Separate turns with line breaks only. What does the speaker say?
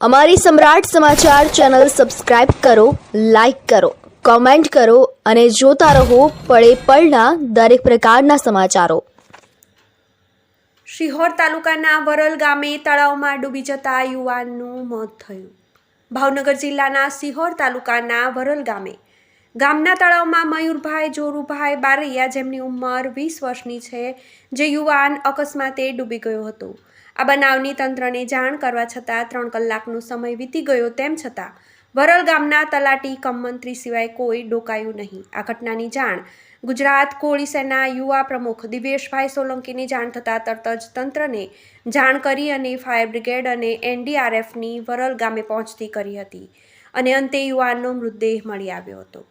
અમારી સમ્રાટ સમાચાર channel subscribe કરો, લાઇક કરો, કોમેન્ટ કરો અને જોતા રહો પળે પળના દરેક પ્રકારના સમાચારો.
શિહોર તાલુકાના વરલ ગામે તળાવમાં ડૂબી જતા યુવાનનું મોત થયું. ભાવનગર જિલ્લાના શિહોર તાલુકાના વરલ ગામે. ગામના તળાવમાં મયુરભાઈ, જોરુભાઈ બારૈયા જેમની ઉંમર વીસ વર્ષની છે, જે યુવાન અકસ્માતે ડૂબી ગયો હતો. આ બનાવની તંત્રને જાણ કરવા છતાં ત્રણ કલાકનો સમય વીતી ગયો તેમ છતાં, વરલ ગામના તલાટી કમમંત્રી સિવાય કોઈ ડોકાયું નહીં. આ ઘટનાની જાણ ગુજરાત કોળી સેના યુવા પ્રમુખ દિવેશભાઈ સોલંકીની જાણ થતાં તરત જ તંત્રને જાણ કરી અને ફાયર બ્રિગેડ અને એનડીઆરએફની વરલ ગામે પહોંચતી કરી હતી અને અંતે યુવાનનો મૃતદેહ મળી આવ્યો હતો.